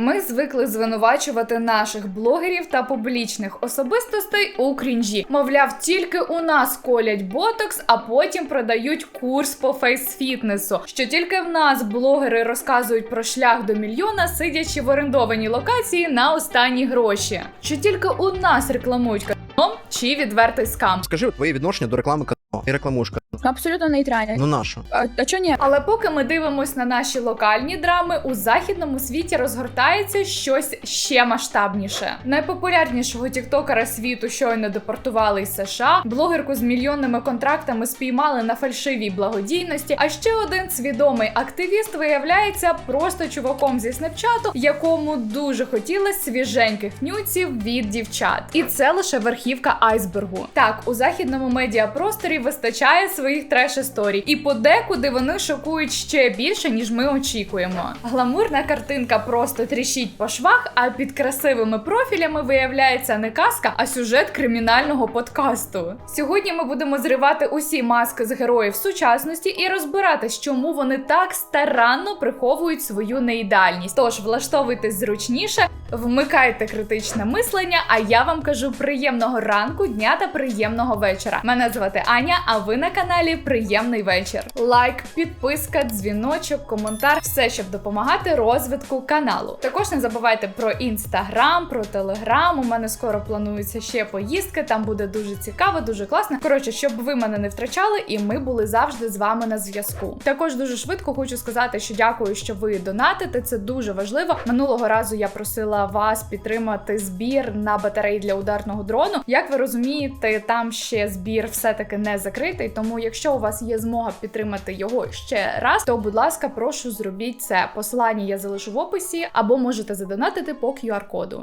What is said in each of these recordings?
Ми звикли звинувачувати наших блогерів та публічних особистостей у крінжі. Мовляв, тільки у нас колять ботокс, а потім продають курс по фейс-фітнесу. Що тільки в нас блогери розказують про шлях до мільйона, сидячи в орендованій локації на останні гроші. Що тільки у нас рекламують каном чи відвертий скам. Скажи твоє відношення до реклами каналу і рекламушка. Абсолютно нейтральний. Ну нащо? А, а чого ні? Але поки ми дивимось на наші локальні драми, у західному світі розгортається щось ще масштабніше. Найпопулярнішого тіктокера світу щойно депортували із США. Блогерку з мільйонними контрактами спіймали на фальшивій благодійності. А ще один свідомий активіст виявляється просто чуваком зі снапчату, якому дуже хотілося свіженьких нюців від дівчат. І це лише верхівка айсбергу. Так, у західному медіапросторі вистачає своїх треш-історій, і подекуди вони шокують ще більше, ніж ми очікуємо. Гламурна картинка просто тріщить по швах, а під красивими профілями виявляється не казка, а сюжет кримінального подкасту. Сьогодні ми будемо зривати усі маски з героїв сучасності і розбиратись, чому вони так старанно приховують свою неідеальність. Тож влаштовуйтесь зручніше, вмикайте критичне мислення. А я вам кажу приємного ранку, дня та приємного вечора. Мене звати Аня, а ви на каналі Приємний вечір. Лайк, підписка, дзвіночок, коментар все, щоб допомагати розвитку каналу. Також не забувайте про інстаграм, про телеграм. У мене скоро плануються ще поїздки. Там буде дуже цікаво, дуже класно. Коротше, щоб ви мене не втрачали, і ми були завжди з вами на зв'язку. Також дуже швидко хочу сказати, що дякую, що ви донатите. Це дуже важливо. Минулого разу я просила вас підтримати збір на батареї для ударного дрону. Як ви розумієте, там ще збір все-таки не закритий. Тому, якщо у вас є змога підтримати його ще раз, то будь ласка, прошу зробіть це. Посилання я залишу в описі, або можете задонатити по QR-коду.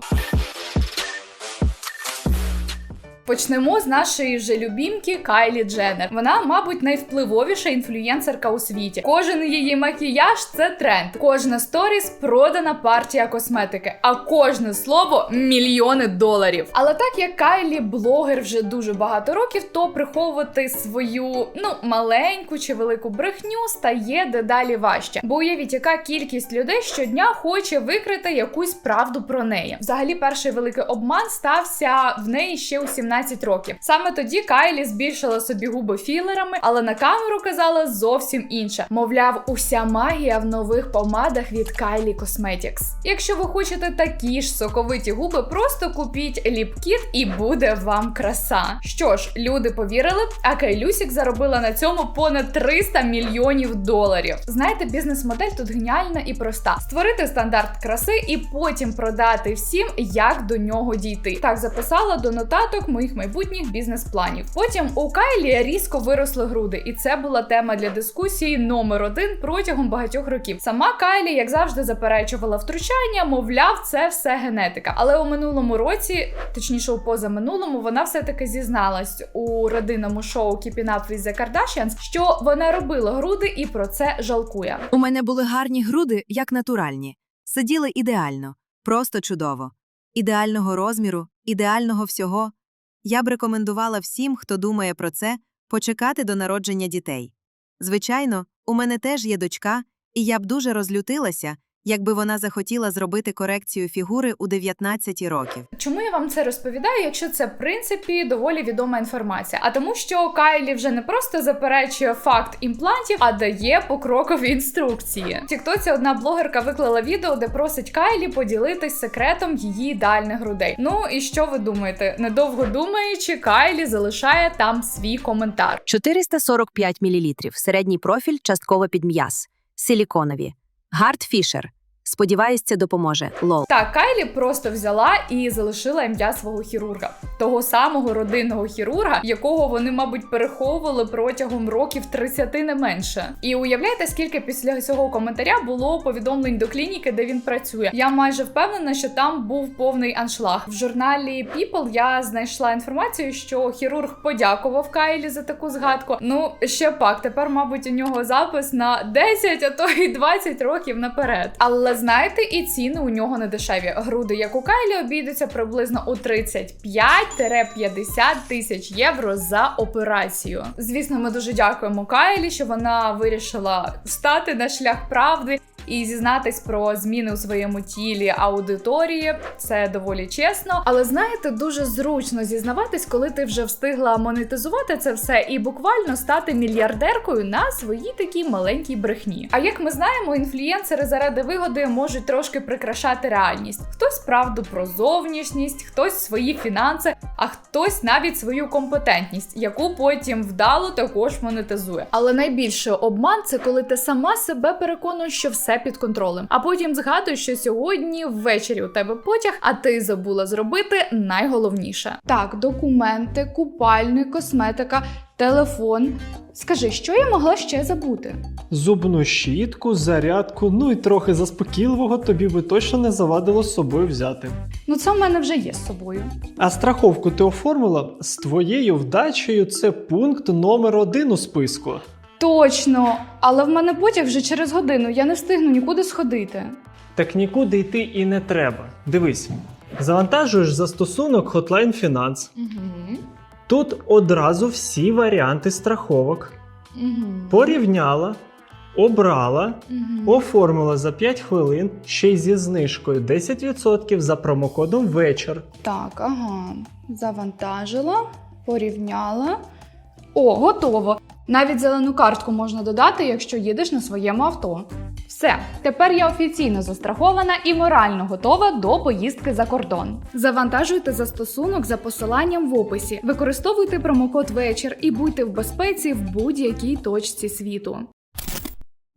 Почнемо з нашої вже любімки Кайлі Дженнер. Вона, мабуть, найвпливовіша інфлюєнсерка у світі. Кожен її макіяж це тренд. Кожна сторіс продана партія косметики, а кожне слово мільйони доларів. Але так як Кайлі блогер вже дуже багато років, то приховувати свою ну маленьку чи велику брехню стає дедалі важче. Бо уявіть, яка кількість людей щодня хоче викрити якусь правду про неї. Взагалі, перший великий обман стався в неї ще у 17 років. Саме тоді Кайлі збільшила собі губи філерами, але на камеру казала зовсім інше. Мовляв, уся магія в нових помадах від Кайлі Cosmetics. Якщо ви хочете такі ж соковиті губи, просто купіть ліпкіт і буде вам краса. Що ж, люди повірили, а Кайлюсік заробила на цьому понад 300 мільйонів доларів. Знаєте, бізнес-модель тут геніальна і проста: створити стандарт краси і потім продати всім, як до нього дійти. Так записала до нотаток моїх майбутніх бізнес-планів. Потім у Кайлі різко виросли груди, і це була тема для дискусії номер один протягом багатьох років. Сама Кайлі, як завжди, заперечувала втручання, мовляв, це все генетика. Але у минулому році, точніше, у позаминулому, вона все-таки зізналась у родинному шоу Keeping Up with the Kardashians, що вона робила груди і про це жалкує. У мене були гарні груди, як натуральні. Сиділи ідеально, просто чудово. Ідеального розміру, ідеального всього. Я б рекомендувала всім, хто думає про це, почекати до народження дітей. Звичайно, у мене теж є дочка, і я б дуже розлютилася, якби вона захотіла зробити корекцію фігури у 19 років. Чому я вам це розповідаю, якщо це в принципі доволі відома інформація? А тому, що Кайлі вже не просто заперечує факт імплантів, а дає покрокові інструкції. В Тіктоці одна блогерка виклала відео, де просить Кайлі поділитись секретом її ідеальних грудей. Ну і що ви думаєте? Недовго думаючи, Кайлі залишає там свій коментар. 445 мл. Середній профіль частково під м'яз. Силіконові. Гард Фішер. Сподіваюсь, це допоможе. Лол. Так, Кайлі просто взяла і залишила ім'я свого хірурга, того самого родинного хірурга, якого вони, мабуть, переховували протягом років 30 не менше. І уявляєте, скільки після цього коментаря було повідомлень до клініки, де він працює. Я майже впевнена, що там був повний аншлаг. В журналі People я знайшла інформацію, що хірург подякував Кайлі за таку згадку. Ну ще пак, тепер, мабуть, у нього запис на 10, а то й 20 років наперед. Але знаєте, і ціни у нього не дешеві. Груди, як у Кайлі, обійдуться приблизно у 35-50 тисяч євро за операцію. Звісно, ми дуже дякуємо Кайлі, що вона вирішила встати на шлях правди. І зізнатись про зміни у своєму тілі аудиторії. Це доволі чесно. Але знаєте, дуже зручно зізнаватись, коли ти вже встигла монетизувати це все і буквально стати мільярдеркою на своїй такій маленькій брехні. А як ми знаємо, інфлюєнсери заради вигоди можуть трошки прикрашати реальність. Хтось правду про зовнішність, хтось свої фінанси, а хтось навіть свою компетентність, яку потім вдало також монетизує. Але найбільший обман це коли ти сама себе переконуєш, що все під контролем, а потім згадуєш, що сьогодні ввечері у тебе потяг, а ти забула зробити найголовніше. Так, документи, купальник, косметика, телефон. Скажи, що я могла ще забути? Зубну щітку, зарядку, ну і трохи заспокійливого тобі би точно не завадило з собою взяти. Ну це в мене вже є з собою. А страховку ти оформила з твоєю вдачею це пункт номер один у списку. Точно, але в мене потяг вже через годину. Я не встигну нікуди сходити. Так нікуди йти і не треба. Дивись, завантажуєш застосунок Hotline Finance. Угу. Тут одразу всі варіанти страховок. Угу. Порівняла, обрала, Угу. оформила за 5 хвилин ще й зі знижкою 10% за промокодом вечір. Так, ага. Завантажила, порівняла. О, готово. Навіть зелену картку можна додати, якщо їдеш на своєму авто. Все, тепер я офіційно застрахована і морально готова до поїздки за кордон. Завантажуйте застосунок за посиланням в описі, використовуйте промокод вечір і будьте в безпеці в будь-якій точці світу.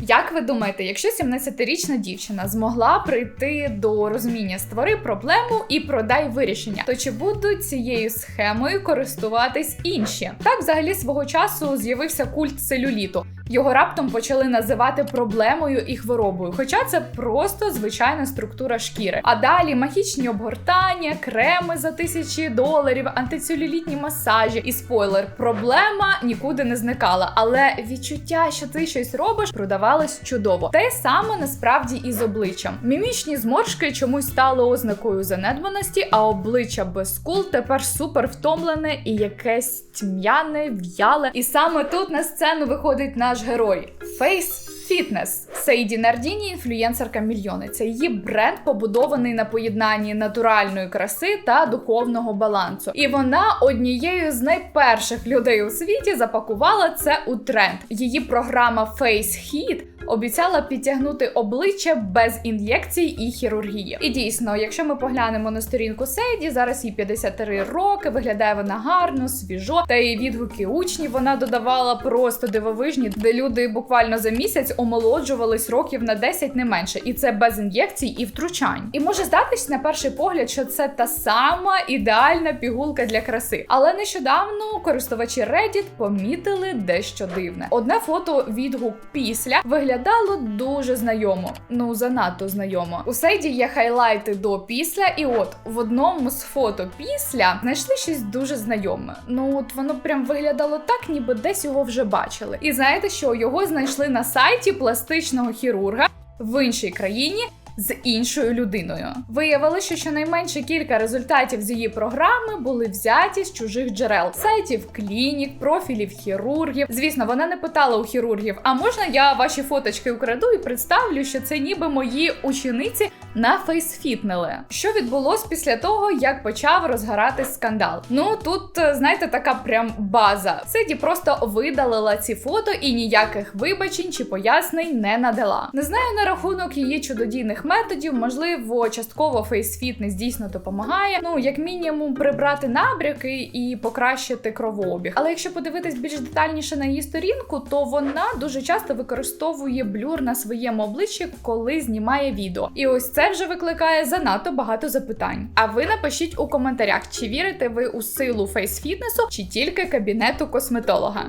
Як ви думаєте, якщо 17-річна дівчина змогла прийти до розуміння створи проблему і продай вирішення, то чи будуть цією схемою користуватись інші? Так, взагалі свого часу з'явився культ целюліту. Його раптом почали називати проблемою і хворобою, хоча це просто звичайна структура шкіри. А далі магічні обгортання, креми за тисячі доларів, антицелюлітні масажі. І спойлер, проблема нікуди не зникала, але відчуття, що ти щось робиш, продавалось чудово. Те саме насправді і з обличчям. Мімічні зморшки чомусь стали ознакою занедбаності, а обличчя без скул тепер супер втомлене і якесь тьмяне, в'яле. І саме тут на сцену виходить наш герой Фейс. Фітнес Сейді Нардіні інфлюєнсерка мільйониця. Її бренд побудований на поєднанні натуральної краси та духовного балансу. І вона однією з найперших людей у світі запакувала це у тренд. Її програма Face Heat обіцяла підтягнути обличчя без ін'єкцій і хірургії. І дійсно, якщо ми поглянемо на сторінку Сейді, зараз їй 53 роки, виглядає вона гарно, свіжо, та і відгуки учнів вона додавала просто дивовижні, де люди буквально за місяць омолоджувались років на 10 не менше, і це без ін'єкцій і втручань. І може здатись на перший погляд, що це та сама ідеальна пігулка для краси. Але нещодавно користувачі Reddit помітили дещо дивне. Одне фото відгук після виглядало дуже знайомо. Ну занадто знайомо. У Сейді є хайлайти до після, і от в одному з фото після знайшли щось дуже знайоме. Ну от воно прям виглядало так, ніби десь його вже бачили. І знаєте що? Його знайшли на сайті пластичного хірурга в іншій країні. З іншою людиною виявилося, що щонайменше кілька результатів з її програми були взяті з чужих джерел, сайтів клінік, профілів хірургів. Звісно, вона не питала у хірургів: а можна я ваші фоточки украду і представлю, що це ніби мої учениці на фейсфітнели. Що відбулось після того, як почав розгоратись скандал? Ну тут е, знаєте, така прям база. Сиді просто видалила ці фото і ніяких вибачень чи пояснень не надала. Не знаю на рахунок її чудодійних методів, можливо, частково фейсфітнес дійсно допомагає. Ну, як мінімум, прибрати набряки і покращити кровообіг. Але якщо подивитись більш детальніше на її сторінку, то вона дуже часто використовує блюр на своєму обличчі, коли знімає відео. І ось це вже викликає занадто багато запитань. А ви напишіть у коментарях, чи вірите ви у силу фейсфітнесу, чи тільки кабінету косметолога.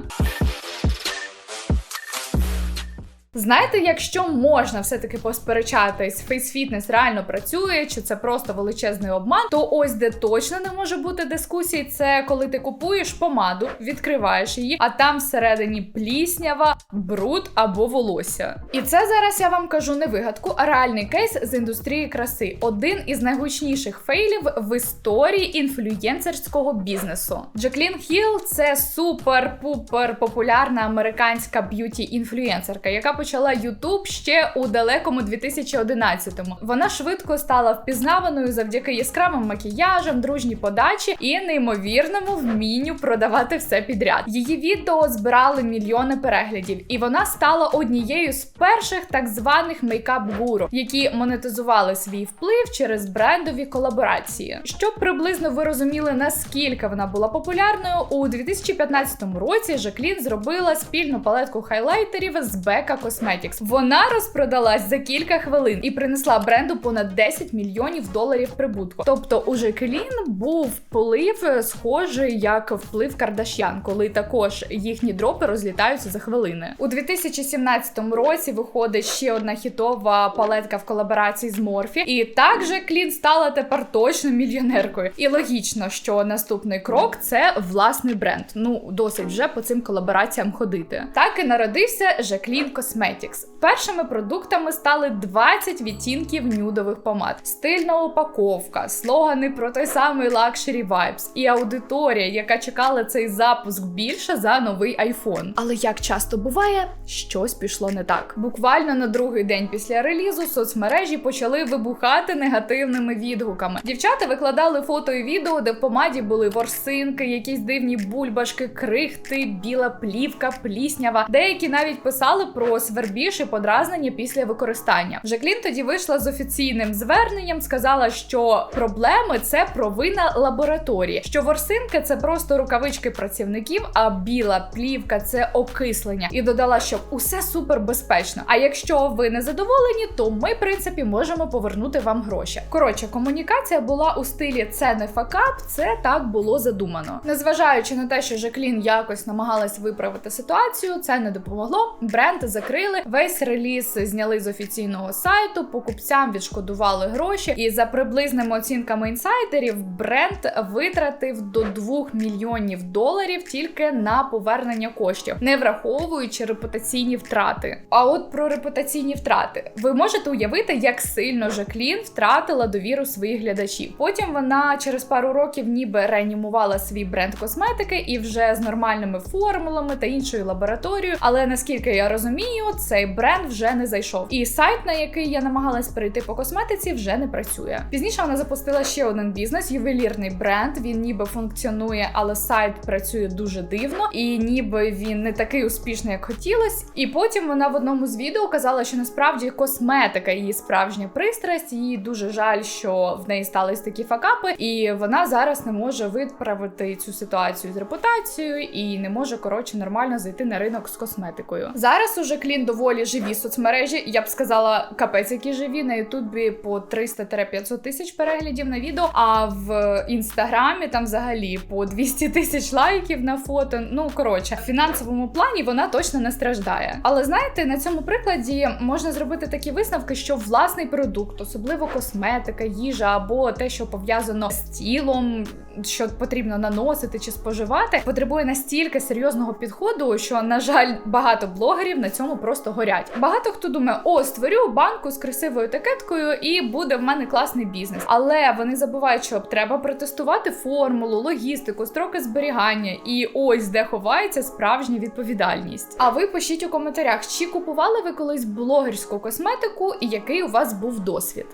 Знаєте, якщо можна все-таки посперечатись, фейсфітнес реально працює, чи це просто величезний обман, то ось де точно не може бути дискусій, це коли ти купуєш помаду, відкриваєш її, а там всередині пліснява, бруд або волосся. І це зараз я вам кажу не вигадку, а реальний кейс з індустрії краси. Один із найгучніших фейлів в історії інфлюєнсерського бізнесу. Джеклін Хіл це супер-пупер популярна американська б'юті інфлюєнсерка, яка почала YouTube ще у далекому 2011-му. Вона швидко стала впізнаваною завдяки яскравим макіяжам, дружній подачі і неймовірному вмінню продавати все підряд. Її відео збирали мільйони переглядів, і вона стала однією з перших так званих мейкап-гуру, які монетизували свій вплив через брендові колаборації. Щоб приблизно ви розуміли, наскільки вона була популярною, у 2015 році Жаклін зробила спільну палетку хайлайтерів з Бека Becca Cosmetics. Вона розпродалась за кілька хвилин і принесла бренду понад 10 мільйонів доларів прибутку. Тобто у Жаклін був вплив схожий як вплив Кардашян, коли також їхні дропи розлітаються за хвилини. У 2017 році виходить ще одна хітова палетка в колаборації з Морфі, і так Жаклін стала тепер точно мільйонеркою. І логічно, що наступний крок це власний бренд. Ну досить вже по цим колабораціям ходити. Так і народився Жаклін Cosmetics. Першими продуктами стали 20 відтінків нюдових помад, стильна упаковка, слогани про той самий Luxury Vibes і аудиторія, яка чекала цей запуск більше за новий iPhone. Але як часто буває, щось пішло не так. Буквально на другий день після релізу соцмережі почали вибухати негативними відгуками. Дівчата викладали фото і відео, де в помаді були ворсинки, якісь дивні бульбашки, крихти, біла плівка, пліснява. Деякі навіть писали про свербіж і подразнення після використання. Жаклін тоді вийшла з офіційним зверненням, сказала, що проблеми це провина лабораторії, що ворсинки це просто рукавички працівників, а біла плівка це окислення. І додала, що усе супер безпечно. А якщо ви не задоволені, то ми, в принципі, можемо повернути вам гроші. Коротше, комунікація була у стилі це не факап, це так було задумано. Незважаючи на те, що Жаклін якось намагалась виправити ситуацію, це не допомогло. Бренд закрили. Весь реліз зняли з офіційного сайту. Покупцям відшкодували гроші. І за приблизними оцінками інсайдерів, бренд витратив до 2 мільйонів доларів тільки на повернення коштів, не враховуючи репутаційні втрати. А от про репутаційні втрати ви можете уявити, як сильно Жаклін втратила довіру своїх глядачів. Потім вона через пару років ніби реанімувала свій бренд косметики і вже з нормальними формулами та іншою лабораторією. Але наскільки я розумію, цей бренд вже не зайшов. І сайт, на який я намагалась перейти по косметиці, вже не працює. Пізніше вона запустила ще один бізнес, ювелірний бренд. Він ніби функціонує, але сайт працює дуже дивно, і ніби він не такий успішний, як хотілось. І потім вона в одному з відео казала, що насправді косметика її справжня пристрасть. Їй дуже жаль, що в неї стались такі факапи, і вона зараз не може виправити цю ситуацію з репутацією і не може коротше нормально зайти на ринок з косметикою. Зараз уже клін доволі живі соцмережі. Я б сказала, капець, які живі на Ютубі по 300-500 тисяч переглядів на відео. А в інстаграмі там взагалі по 200 тисяч лайків на фото. Ну коротше, в фінансовому плані вона точно не страждає. Але знаєте, на цьому прикладі можна зробити такі висновки, що власний продукт, особливо косметика, їжа або те, що пов'язано з тілом, що потрібно наносити чи споживати, потребує настільки серйозного підходу, що на жаль, багато блогерів на цьому просто горять. Багато хто думає, о, створю банку з красивою етикеткою, і буде в мене класний бізнес. Але вони забувають, що треба протестувати формулу, логістику, строки зберігання, і ось де ховається справжня відповідальність. А ви пишіть у коментарях, чи купували ви колись блогерську косметику і який у вас був досвід.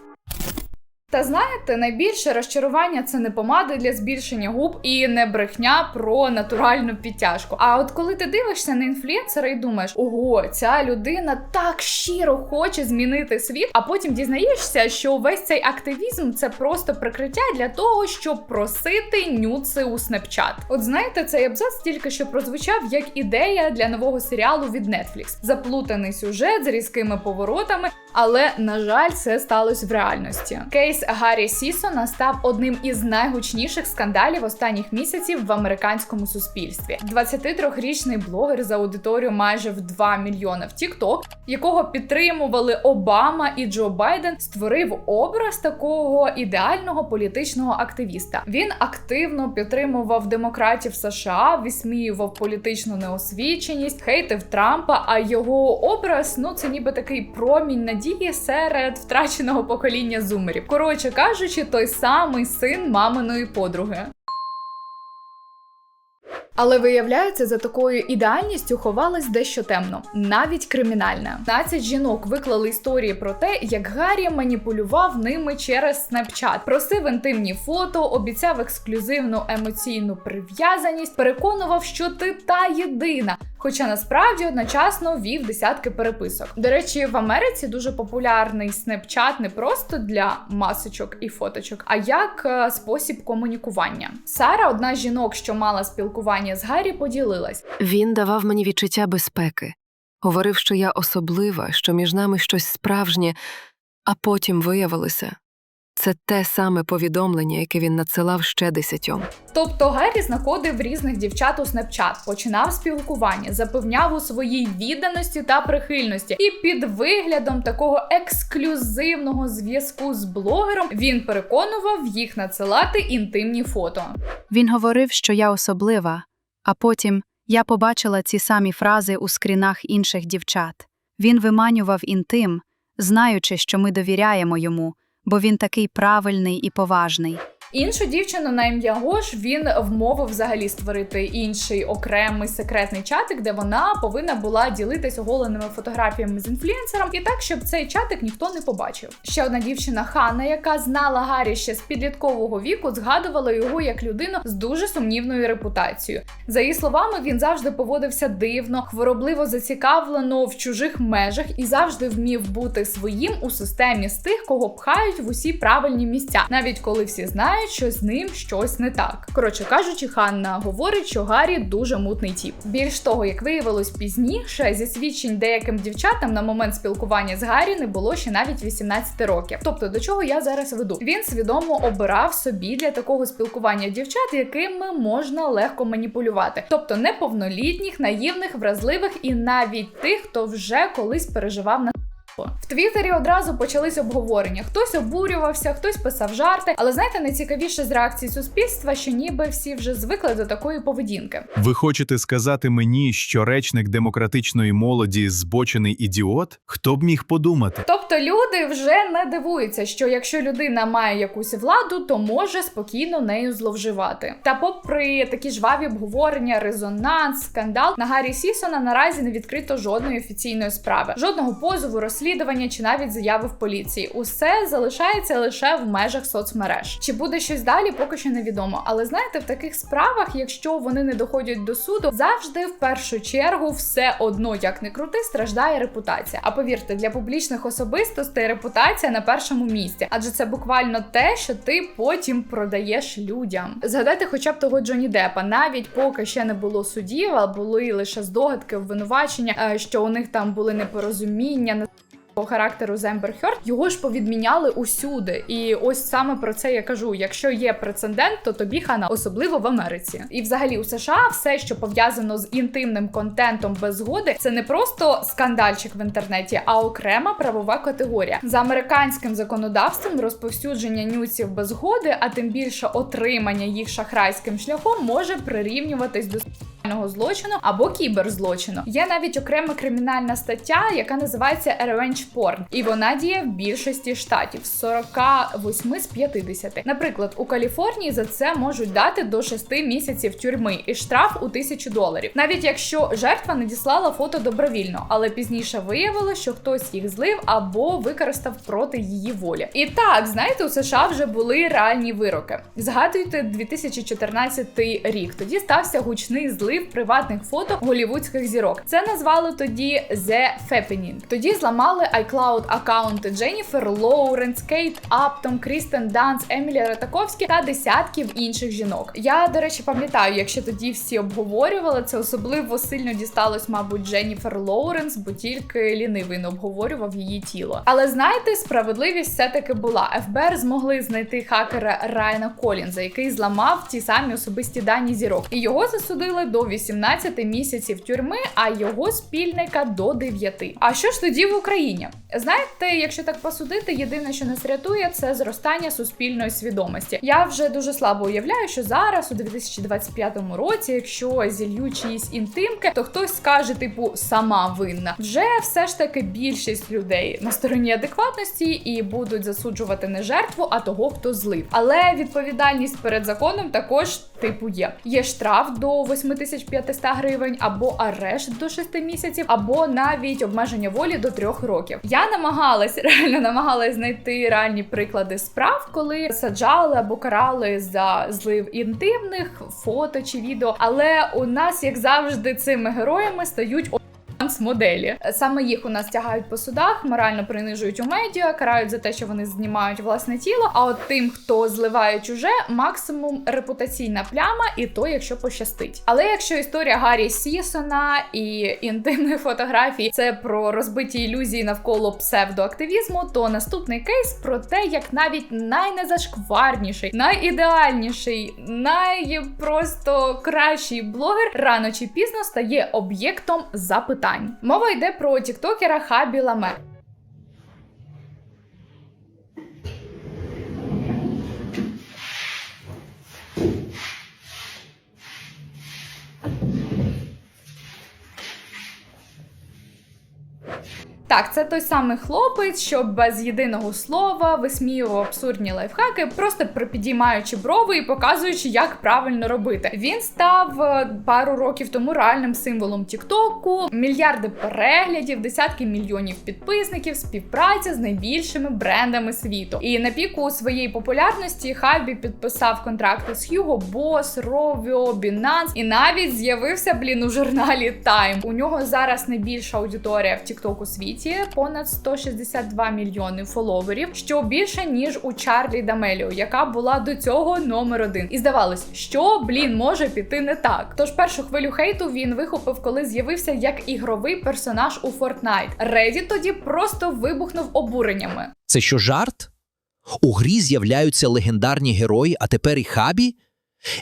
Та знаєте, найбільше розчарування це не помади для збільшення губ і не брехня про натуральну підтяжку. А от коли ти дивишся на інфлюенсера і думаєш, ого, ця людина так щиро хоче змінити світ, а потім дізнаєшся, що весь цей активізм це просто прикриття для того, щоб просити нюци у Snapchat. От знаєте, цей абзац тільки що прозвучав як ідея для нового серіалу від Netflix. Заплутаний сюжет з різкими поворотами, але на жаль, це сталося в реальності. Кейс Гаррі Сісона став одним із найгучніших скандалів останніх місяців в американському суспільстві. 23-річний блогер за аудиторію майже в 2 мільйони в TikTok, якого підтримували Обама і Джо Байден, створив образ такого ідеального політичного активіста. Він активно підтримував демократів США, висміював політичну неосвіченість, хейтив Трампа. А його образ ну це ніби такий промінь надії серед втраченого покоління зумерів. Коротше кажучи, той самий син маминої подруги. Але виявляється, за такою ідеальністю ховалось дещо темно, навіть кримінальне. 15 жінок виклали історії про те, як Гаррі маніпулював ними через Snapchat, просив інтимні фото, обіцяв ексклюзивну емоційну прив'язаність, переконував, що ти та єдина. Хоча насправді одночасно вів десятки переписок. До речі, в Америці дуже популярний Snapchat не просто для масочок і фоточок, а як е, спосіб комунікування. Сара, одна з жінок, що мала спілкування з Гаррі, поділилась. Він давав мені відчуття безпеки, говорив, що я особлива, що між нами щось справжнє, а потім виявилося це те саме повідомлення, яке він надсилав ще десятьом. Тобто Гаррі знаходив різних дівчат у Snapchat, починав спілкування, запевняв у своїй відданості та прихильності, і під виглядом такого ексклюзивного зв'язку з блогером він переконував їх надсилати інтимні фото. Він говорив, що я особлива, а потім я побачила ці самі фрази у скрінах інших дівчат. Він виманював інтим, знаючи, що ми довіряємо йому, бо він такий правильний і поважний. Іншу дівчину на ім'я Гош він вмовив взагалі створити інший окремий секретний чатик, де вона повинна була ділитись оголеними фотографіями з інфлюенсером, і так, щоб цей чатик ніхто не побачив. Ще одна дівчина Ханна, яка знала Гаррі ще з підліткового віку, згадувала його як людину з дуже сумнівною репутацією. За її словами, він завжди поводився дивно, хворобливо зацікавлено в чужих межах і завжди вмів бути своїм у системі з тих, кого пхають в усі правильні місця, навіть коли всі знають, що з ним щось не так. Коротше кажучи, Ханна говорить, що Гаррі дуже мутний тіп. Більш того, як виявилось пізніше, зі свідчень деяким дівчатам на момент спілкування з Гаррі не було ще навіть 18 років. Тобто, до чого я зараз веду? Він свідомо обирав собі для такого спілкування дівчат, якими можна легко маніпулювати, тобто неповнолітніх, наївних, вразливих і навіть тих, хто вже колись переживав на в Твіттері одразу почались обговорення. Хтось обурювався, хтось писав жарти. Але знаєте, найцікавіше з реакції суспільства, що ніби всі вже звикли до такої поведінки. Ви хочете сказати мені, що речник демократичної молоді збочений ідіот? Хто б міг подумати? Тобто люди вже не дивуються, що якщо людина має якусь владу, то може спокійно нею зловживати. Та попри такі жваві обговорення, резонанс, скандал на Гаррі Сісона наразі не відкрито жодної офіційної справи, жодного позову, розслідування чи навіть заяви в поліції. Усе залишається лише в межах соцмереж. Чи буде щось далі, поки що невідомо. Але знаєте, в таких справах, якщо вони не доходять до суду, завжди в першу чергу все одно, як не крути, страждає репутація. А повірте, для публічних особистостей репутація на першому місці, адже це буквально те, що ти потім продаєш людям. Згадайте, хоча б того Джоні Депа, навіть поки ще не було судів, а були лише здогадки, обвинувачення, е, що у них там були непорозуміння по характеру з Ембер його ж повідміняли усюди. І ось саме про це я кажу: якщо є прецедент, то тобі хана, особливо в Америці. І взагалі у США все, що пов'язано з інтимним контентом без згоди, це не просто скандальчик в інтернеті, а окрема правова категорія. За американським законодавством розповсюдження нюців без згоди, а тим більше отримання їх шахрайським шляхом, може прирівнюватись до злочину або кіберзлочину. Є навіть окрема кримінальна стаття, яка називається Revenge Porn, і вона діє в більшості штатів з 48 з 50. Наприклад, у Каліфорнії за це можуть дати до 6 місяців тюрми і штраф у тисячу доларів, навіть якщо жертва надіслала фото добровільно, але пізніше виявилося, що хтось їх злив або використав проти її волі. І так, знаєте, у США вже були реальні вироки. Згадуйте 2014 рік. Тоді стався гучний злив приватних фото голівудських зірок. Це назвали тоді The Fappening. Тоді зламали iCloud аккаунти Дженніфер Лоуренс, Кейт Аптон, Крістен Данс, Емілі Ратаковські та десятків інших жінок. Я, до речі, пам'ятаю, якщо тоді всі обговорювали це, особливо сильно дісталось, мабуть, Дженніфер Лоуренс, бо тільки лінивий не обговорював її тіло. Але знаєте, справедливість все-таки була. ФБР змогли знайти хакера Райана Колінза, який зламав ті самі особисті дані зірок, і його засудили до 18 місяців тюрми, а його спільника до 9. А що ж тоді в Україні? Знаєте, якщо так посудити, єдине, що нас рятує, це зростання суспільної свідомості. Я вже дуже слабо уявляю, що зараз, у 2025 році, якщо зілью чиїсь інтимки, то хтось скаже, типу, сама винна. Вже все ж таки більшість людей на стороні адекватності і будуть засуджувати не жертву, а того, хто злив. Але відповідальність перед законом також Типу є. Є штраф до 8500 гривень, або арешт до 6 місяців, або навіть обмеження волі до 3 років. Я намагалась, реально намагалась знайти реальні приклади справ, коли саджали або карали за злив інтимних фото чи відео. Але у нас, як завжди, цими героями стають моделі. Саме їх у нас тягають по судах, морально принижують у медіа, карають за те, що вони знімають власне тіло. А от тим, хто зливає чуже, максимум репутаційна пляма, і то, якщо пощастить. Але якщо історія Гаррі Сісона і інтимної фотографії це про розбиті ілюзії навколо псевдоактивізму, то наступний кейс про те, як навіть найнезашкварніший, найідеальніший, найпросто кращий блогер рано чи пізно стає об'єктом запитань. Мова йде про тіктокера Хабі Ламе. Так, це той самий хлопець, що без єдиного слова висміював абсурдні лайфхаки, просто припідіймаючи брови і показуючи, як правильно робити. Він став е, пару років тому реальним символом Тіктоку, мільярди переглядів, десятки мільйонів підписників, співпраця з найбільшими брендами світу. І на піку своєї популярності Хабі підписав контракти з Hugo Boss, Rovio, Binance і навіть з'явився блін у журналі Time. У нього зараз найбільша аудиторія в Тіктоку світі, понад 162 мільйони фоловерів, що більше ніж у Чарлі Дамеліо, яка була до цього номер один. І здавалось, що блін може піти не так. Тож першу хвилю хейту він вихопив, коли з'явився як ігровий персонаж у Fortnite. Reddit тоді просто вибухнув обуреннями. Це що жарт? У грі з'являються легендарні герої, а тепер і хабі?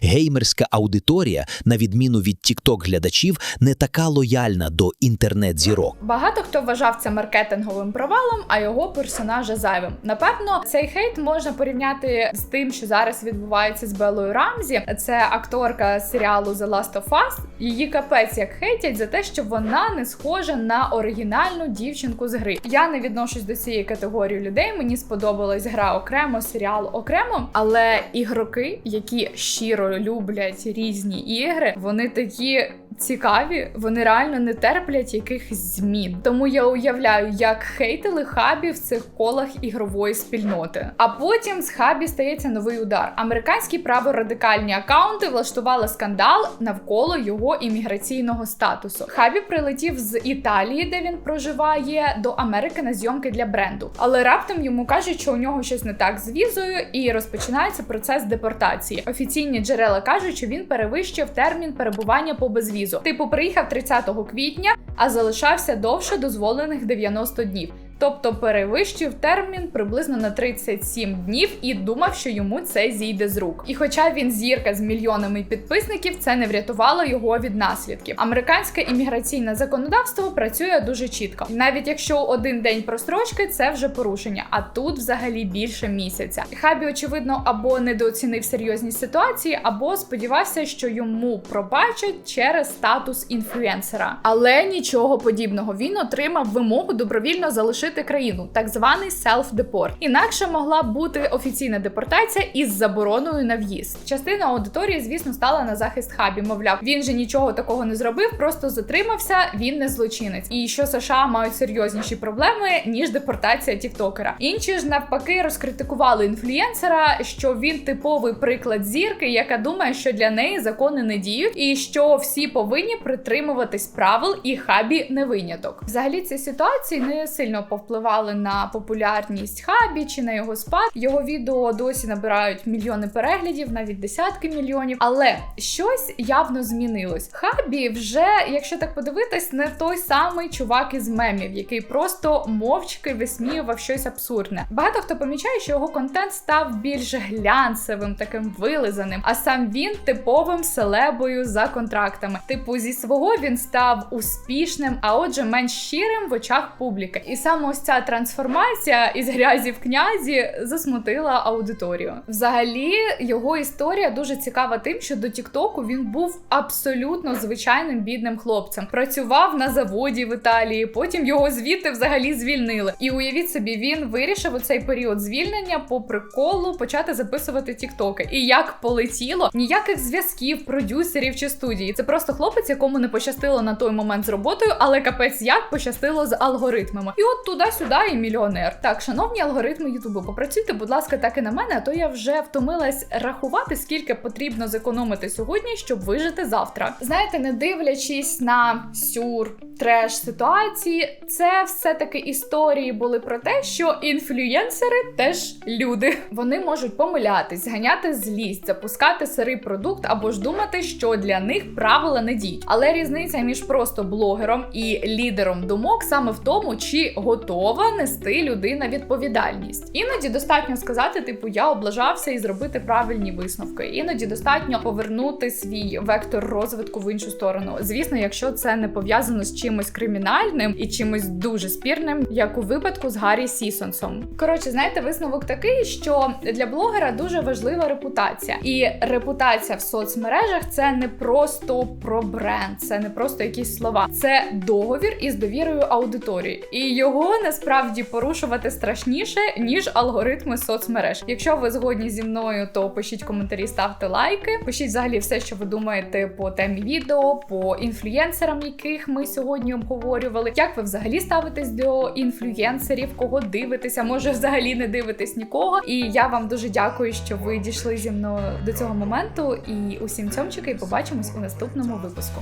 Геймерська аудиторія, на відміну від тікток-глядачів, не така лояльна до інтернет-зірок. Багато хто вважав це маркетинговим провалом, а його персонажа зайвим. Напевно, цей хейт можна порівняти з тим, що зараз відбувається з Белою Рамзі. Це акторка серіалу The Last of Us. Її капець як хейтять за те, що вона не схожа на оригінальну дівчинку з гри. Я не відношусь до цієї категорії людей. Мені сподобалась гра окремо, серіал окремо, але ігроки, які щиро люблять різні ігри, вони такі. Цікаві, вони реально не терплять якихось змін. Тому я уявляю, як хейтили хабі в цих колах ігрової спільноти. А потім з хабі стається новий удар. Американські праворадикальні акаунти влаштували скандал навколо його імміграційного статусу. Хабі прилетів з Італії, де він проживає, до Америки на зйомки для бренду. Але раптом йому кажуть, що у нього щось не так з візою, і розпочинається процес депортації. Офіційні джерела кажуть, що він перевищив термін перебування по безвізу. Типу, приїхав 30 квітня, а залишався довше дозволених 90 днів. Тобто перевищив термін приблизно на 37 днів і думав, що йому це зійде з рук. І хоча він зірка з мільйонами підписників, це не врятувало його від наслідків. Американське імміграційне законодавство працює дуже чітко. Навіть якщо один день просрочки, це вже порушення. А тут взагалі більше місяця. Хабі, очевидно, або недооцінив серйозність ситуації, або сподівався, що йому пробачать через статус інфлюенсера. Але нічого подібного. Він отримав вимогу добровільно залишити країну, так званий селф-депорт. Інакше могла б бути офіційна депортація із забороною на в'їзд. Частина аудиторії, звісно, стала на захист хабі. Мовляв, він же нічого такого не зробив, просто затримався. Він не злочинець, і що США мають серйозніші проблеми ніж депортація тіктокера. Інші ж навпаки розкритикували інфлюєнсера, що він типовий приклад зірки, яка думає, що для неї закони не діють, і що всі повинні притримуватись правил, і хабі не виняток. Взагалі ці ситуації не сильно повпливали на популярність хабі чи на його спад. Його відео досі набирають мільйони переглядів, навіть десятки мільйонів. Але щось явно змінилось. Хабі вже, якщо так подивитись, не той самий чувак із мемів, який просто мовчки висміював щось абсурдне. Багато хто помічає, що його контент став більш глянцевим, таким вилизаним, а сам він типовим селебою за контрактами. Типу, зі свого він став успішним, а отже, менш щирим в очах публіки. І саме саме ось ця трансформація із грязі в князі засмутила аудиторію. Взагалі, його історія дуже цікава тим, що до Тіктоку він був абсолютно звичайним бідним хлопцем. Працював на заводі в Італії, потім його звідти взагалі звільнили. І уявіть собі, він вирішив у цей період звільнення по приколу почати записувати тіктоки. І як полетіло, ніяких зв'язків, продюсерів чи студії. Це просто хлопець, якому не пощастило на той момент з роботою, але капець як пощастило з алгоритмами. І от туди-сюди і мільйонер. Так, шановні алгоритми Ютубу, попрацюйте, будь ласка, так і на мене, а то я вже втомилась рахувати, скільки потрібно зекономити сьогодні, щоб вижити завтра. Знаєте, не дивлячись на сюр. Треш ситуації, це все-таки історії були про те, що інфлюєнсери теж люди. Вони можуть помилятись, зганяти злість, запускати сирий продукт або ж думати, що для них правила не діють. Але різниця між просто блогером і лідером думок саме в тому, чи готова нести людина відповідальність. Іноді достатньо сказати, типу, я облажався і зробити правильні висновки. Іноді достатньо повернути свій вектор розвитку в іншу сторону. Звісно, якщо це не пов'язано з чимось кримінальним і чимось дуже спірним, як у випадку з Гаррі Сісонсом. Коротше, знаєте, висновок такий, що для блогера дуже важлива репутація, і репутація в соцмережах це не просто про бренд, це не просто якісь слова, це договір із довірою аудиторії, і його насправді порушувати страшніше ніж алгоритми соцмереж. Якщо ви згодні зі мною, то пишіть коментарі, ставте лайки, пишіть взагалі все, що ви думаєте по темі відео, по інфлюєнсерам, яких ми сьогодні обговорювали. Як ви взагалі ставитесь до інфлюєнсерів, кого дивитеся? Може, взагалі не дивитесь нікого. І я вам дуже дякую, що ви дійшли зі мною до цього моменту. І усім цьомчики, і побачимось у наступному випуску.